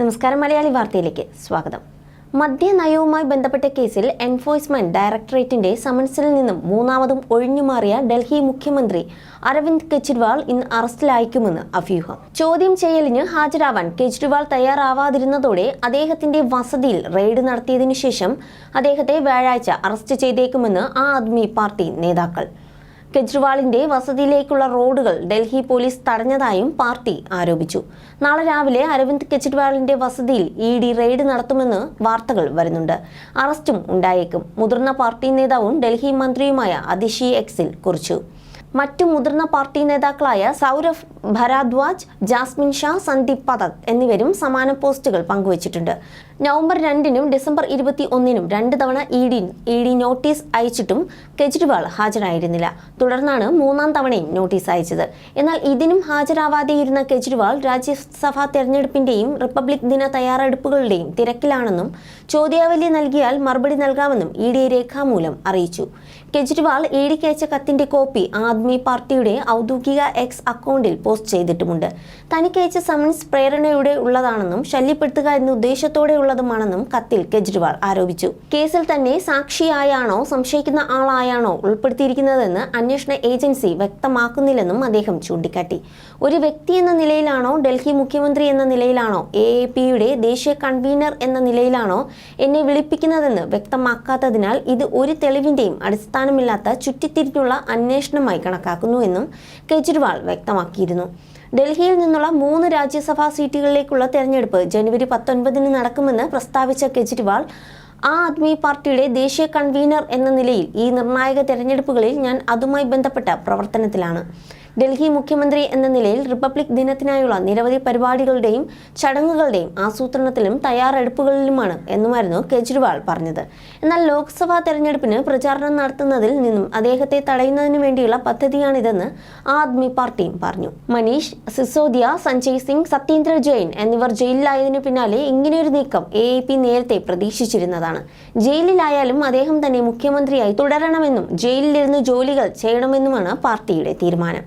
നമസ്കാരം മലയാളി വാർത്തയിലേക്ക് സ്വാഗതം. മദ്യനയവുമായി ബന്ധപ്പെട്ട കേസിൽ എൻഫോഴ്സ്മെന്റ് ഡയറക്ടറേറ്റിന്റെ സമൻസിൽ നിന്നും മൂന്നാമതും ഒഴിഞ്ഞുമാറിയ ഡൽഹി മുഖ്യമന്ത്രി അരവിന്ദ് കെജ്രിവാൾ ഇന്ന് അറസ്റ്റിലായിക്കുമെന്ന് അഭ്യൂഹം. ചോദ്യം ചെയ്യലിന് ഹാജരാവാൻ കെജ്രിവാൾ തയ്യാറാവാതിരുന്നതോടെ അദ്ദേഹത്തിന്റെ വസതിയിൽ റെയ്ഡ് നടത്തിയതിനു ശേഷം അദ്ദേഹത്തെ വ്യാഴാഴ്ച അറസ്റ്റ് ചെയ്തേക്കുമെന്ന് ആ ആദ്മി പാർട്ടി നേതാക്കൾ. കെജ്രിവാളിന്റെ വസതിയിലേക്കുള്ള റോഡുകൾ ഡൽഹി പോലീസ് തടഞ്ഞതായും പാർട്ടി ആരോപിച്ചു. നാളെ രാവിലെ അരവിന്ദ് കെജ്രിവാളിന്റെ വസതിയിൽ ഇ ഡി റെയ്ഡ് നടത്തുമെന്ന് വാർത്തകൾ വരുന്നുണ്ട്. അറസ്റ്റും ഉണ്ടായേക്കും. മുതിർന്ന പാർട്ടി നേതാവും ഡൽഹി മന്ത്രിയുമായ അതിഷി എക്സിൽ കുറിച്ചു. മറ്റു മുതിർന്ന പാർട്ടി നേതാക്കളായ സൗരഭ് ഭരാദ്വാജ് ജാസ്മിൻ ഷാ സന്ദീപ് പതക് എന്നിവരും സമാന പോസ്റ്റുകൾ പങ്കുവച്ചിട്ടുണ്ട്. നവംബർ രണ്ടിനും ഡിസംബർ ഇരുപത്തി ഒന്നിനും രണ്ട് തവണ E D E D notice അയച്ചിട്ടും Kejriwal ഹാജരായിരുന്നില്ല. തുടർന്നാണ് മൂന്നാം തവണയും നോട്ടീസ് അയച്ചത്. എന്നാൽ ഇതിനും ഹാജരാവാതെയിരുന്ന കെജ്രിവാൾ രാജ്യസഭാ തെരഞ്ഞെടുപ്പിന്റെയും റിപ്പബ്ലിക് ദിന തയ്യാറെടുപ്പുകളുടെയും തിരക്കിലാണെന്നും ചോദ്യാവലി നൽകിയാൽ മറുപടി നൽകാമെന്നും ഇ ഡി രേഖാമൂലം അറിയിച്ചു. കെജ്രിവാൾ ഇ ഡിക്ക് അയച്ച കത്തിന്റെ കോപ്പി ആദ്മി പാർട്ടിയുടെ ഔദ്യോഗിക എക്സ് അക്കൗണ്ടിൽ പോസ്റ്റ് ചെയ്തിട്ടുമുണ്ട്. തനിക്കയച്ച സമൻസ് പ്രേരണയുടെ ഉള്ളതാണെന്നും ശല്യപ്പെടുത്തുക എന്ന ഉദ്ദേശത്തോടെ ഉള്ളതുമാണെന്നും കത്തിൽ കെജ്രിവാൾ ആരോപിച്ചു. കേസിൽ തന്നെ സാക്ഷിയായാണോ സംശയിക്കുന്ന ആളായാണോ ഉൾപ്പെടുത്തിയിരിക്കുന്നതെന്ന് അന്വേഷണ ഏജൻസി വ്യക്തമാക്കുന്നില്ലെന്നും അദ്ദേഹം ചൂണ്ടിക്കാട്ടി. ഒരു വ്യക്തി എന്ന നിലയിലാണോ ഡൽഹി മുഖ്യമന്ത്രി എന്ന നിലയിലാണോ എ എ പിയുടെ ദേശീയ കൺവീനർ എന്ന നിലയിലാണോ എന്നെ വിളിപ്പിക്കുന്നതെന്ന് വ്യക്തമാക്കാത്തതിനാൽ ഇത് ഒരു തെളിവിന്റെയും അടിസ്ഥാനമില്ലാത്ത ചുറ്റിത്തിരിഞ്ഞുള്ള അന്വേഷണമായി കണക്കാക്കുന്നുവെന്നും കെജ്രിവാൾ വ്യക്തമാക്കിയിരുന്നു. ഡൽഹിയിൽ നിന്നുള്ള മൂന്ന് രാജ്യസഭാ സീറ്റുകളിലേക്കുള്ള തെരഞ്ഞെടുപ്പ് ജനുവരി പത്തൊൻപതിന് നടക്കുമെന്ന് പ്രസ്താവിച്ച കെജ്രിവാൾ ആ ആദ്മി പാർട്ടിയുടെ ദേശീയ കൺവീനർ എന്ന നിലയിൽ ഈ നിർണായക തെരഞ്ഞെടുപ്പുകളിൽ ഞാൻ അതുമായി ബന്ധപ്പെട്ട പ്രവർത്തനത്തിലാണ്. ഡൽഹി മുഖ്യമന്ത്രി എന്ന നിലയിൽ റിപ്പബ്ലിക് ദിനത്തിനായുള്ള നിരവധി പരിപാടികളുടെയും ചടങ്ങുകളുടെയും ആസൂത്രണത്തിലും തയ്യാറെടുപ്പുകളിലുമാണ് എന്നുമായിരുന്നു കെജ്രിവാൾ പറഞ്ഞത്. എന്നാൽ ലോക്സഭാ തെരഞ്ഞെടുപ്പിന് പ്രചാരണം നടത്തുന്നതിൽ നിന്നും അദ്ദേഹത്തെ തടയുന്നതിനു വേണ്ടിയുള്ള പദ്ധതിയാണിതെന്ന് ആദ്മി പാർട്ടിയും പറഞ്ഞു. മനീഷ് സിസോദിയ സഞ്ജയ് സിംഗ് സത്യേന്ദ്ര ജെയിൻ എന്നിവർ ജയിലിലായതിനു പിന്നാലെ ഇങ്ങനെയൊരു നീക്കം എ നേരത്തെ പ്രതീക്ഷിച്ചിരുന്നതാണ്. ജയിലിലായാലും അദ്ദേഹം തന്നെ മുഖ്യമന്ത്രിയായി തുടരണമെന്നും ജയിലിലിരുന്ന് ജോലികൾ ചെയ്യണമെന്നുമാണ് പാർട്ടിയുടെ തീരുമാനം.